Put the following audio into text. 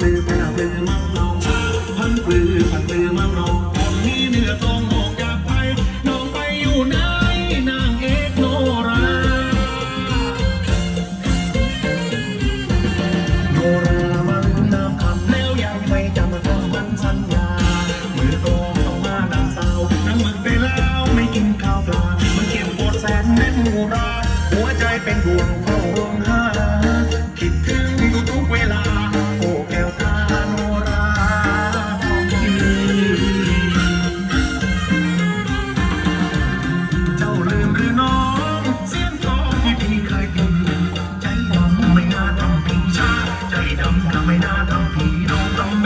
พันปืนพันปืมมันลืมน้องมีเนื้อต้องมองอยาไปน้องไปอยู่ไหนนางเอกโนราโนรามาลืมน้ำคำแล้วยังไม่จำคำมันสัญญาเมื่อโตต้องมานางสาวนางมึกไปแล้วไม่กินข้าวปลามันเก็บปวดแสนเม็ดมูราหัวใจเป็นดวงเข้าร้องไห้ ไม่น่าทำผีน้องต้อง